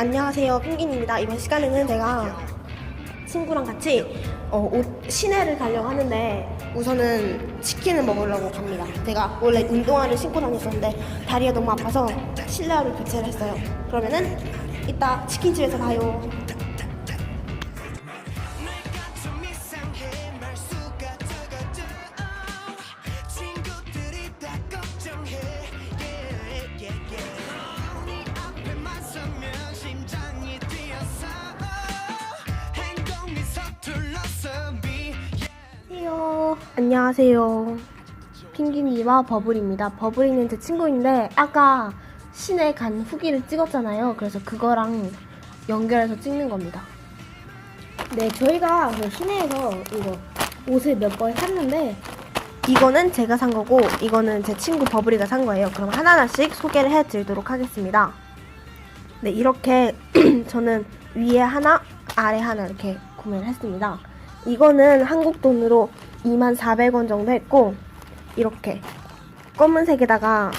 안녕하세요 펭귄입니다. 이번 시간에는 제가 친구랑 같이 어, 옷, 시내를 가려고 하는데 우선은 치킨을 먹으려고 갑니다. 제가 원래 운동화를 신고 다녔었는데 다리가 너무 아파서 실내화를 교체를 했어요. 그러면은 이따 치킨집에서 봐요 안녕하세요. 핑기니와 버블입니다. 버블이는 제 친구인데 아까 시내 간 후기를 찍었잖아요. 그래서 그거랑 연결해서 찍는 겁니다. 네, 저희가 그 시내에서 이거 옷을 몇번 샀는데 이거는 제가 산 거고 이거는 제 친구 버블이가 산 거예요. 그럼 하나하나씩 소개를 해드리도록 하겠습니다. 네, 이렇게 저는 위에 하나, 아래 하나 이렇게 구매를 했습니다. 이거는 한국 돈으로 24,000원 정도 했고 이렇게 검은색에다가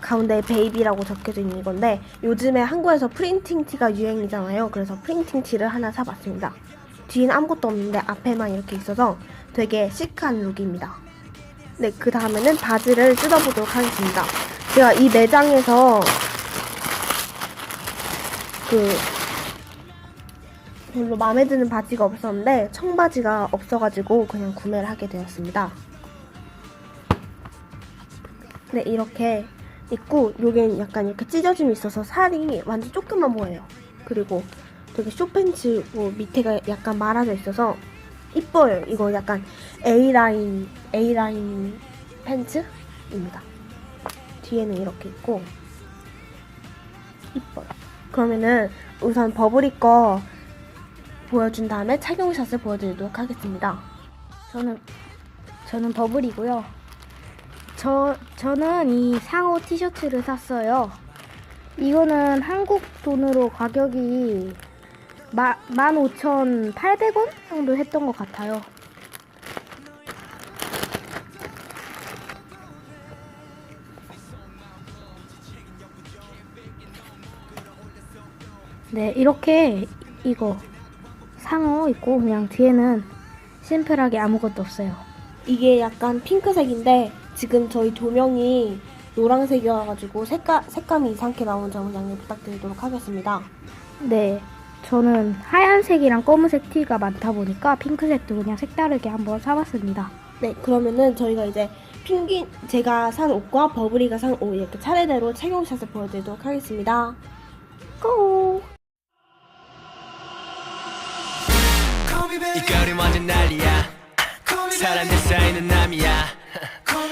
가운데 베이비라고 적혀져 있는 건데 요즘에 한국에서 프린팅 티가 유행이잖아요. 그래서 프린팅 티를 하나 사봤습니다. 뒤에는 아무것도 없는데 앞에만 이렇게 있어서 되게 시크한 룩입니다. 네, 그 다음에는 바지를 뜯어보도록 하겠습니다. 제가 이 매장에서 그 별로 마음에 드는 바지가 없었는데 청바지가 없어가지고 그냥 구매를 하게 되었습니다. 네, 이렇게 있고 요게 약간 이렇게 찢어짐이 있어서 살이 완전 조금만 보여요. 그리고 되게 쇼팬츠고 밑에가 약간 말아져 있어서 이뻐요. 이거 약간 A라인, A라인 팬츠입니다. 뒤에는 이렇게 있고 이뻐요. 그러면은 우선 버블이 거 보여준 다음에 착용샷을 보여드리도록 하겠습니다. 저는 저는 버블이고요. 저 저는 이 상호 티셔츠를 샀어요. 이거는 한국 돈으로 가격이 마, 15,800원 정도 했던 것 같아요. 네, 이렇게 이거 상어 있고 그냥 뒤에는 심플하게 아무것도 없어요. 이게 약간 핑크색인데 지금 저희 조명이 노란색이어가지고 색깔, 색감이 이상하게 나온 점을 양해 부탁드리도록 하겠습니다. 네, 저는 하얀색이랑 검은색 티가 많다 보니까 핑크색도 그냥 색다르게 한번 사봤습니다. 네, 그러면은 저희가 이제 핑긴 제가 산 옷과 버블이가 산 옷 이렇게 차례대로 착용샷을 보여드리도록 하겠습니다. 고! 이 거리 완전 난리야. 사람들 사이는 남이야.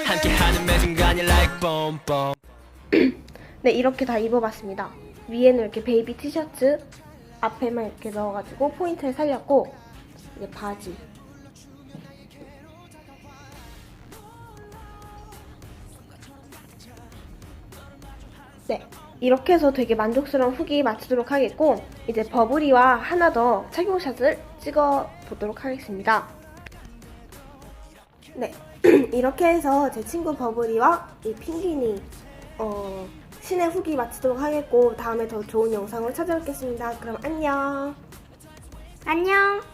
함께하는 매 순간이 like boom boom. 네, 이렇게 다 입어봤습니다. 위에는 이렇게 베이비 티셔츠 앞에만 이렇게 넣어가지고 포인트를 살렸고 이제 바지. 네, 이렇게 해서 되게 만족스러운 후기 마치도록 하겠고 이제 버블이와 하나 더 착용샷을 찍어 보도록 하겠습니다. 네, 이렇게 해서 제 친구 버블이와 이 핑기니 어, 신의 후기 마치도록 하겠고 다음에 더 좋은 영상으로 찾아뵙겠습니다. 그럼 안녕. 안녕!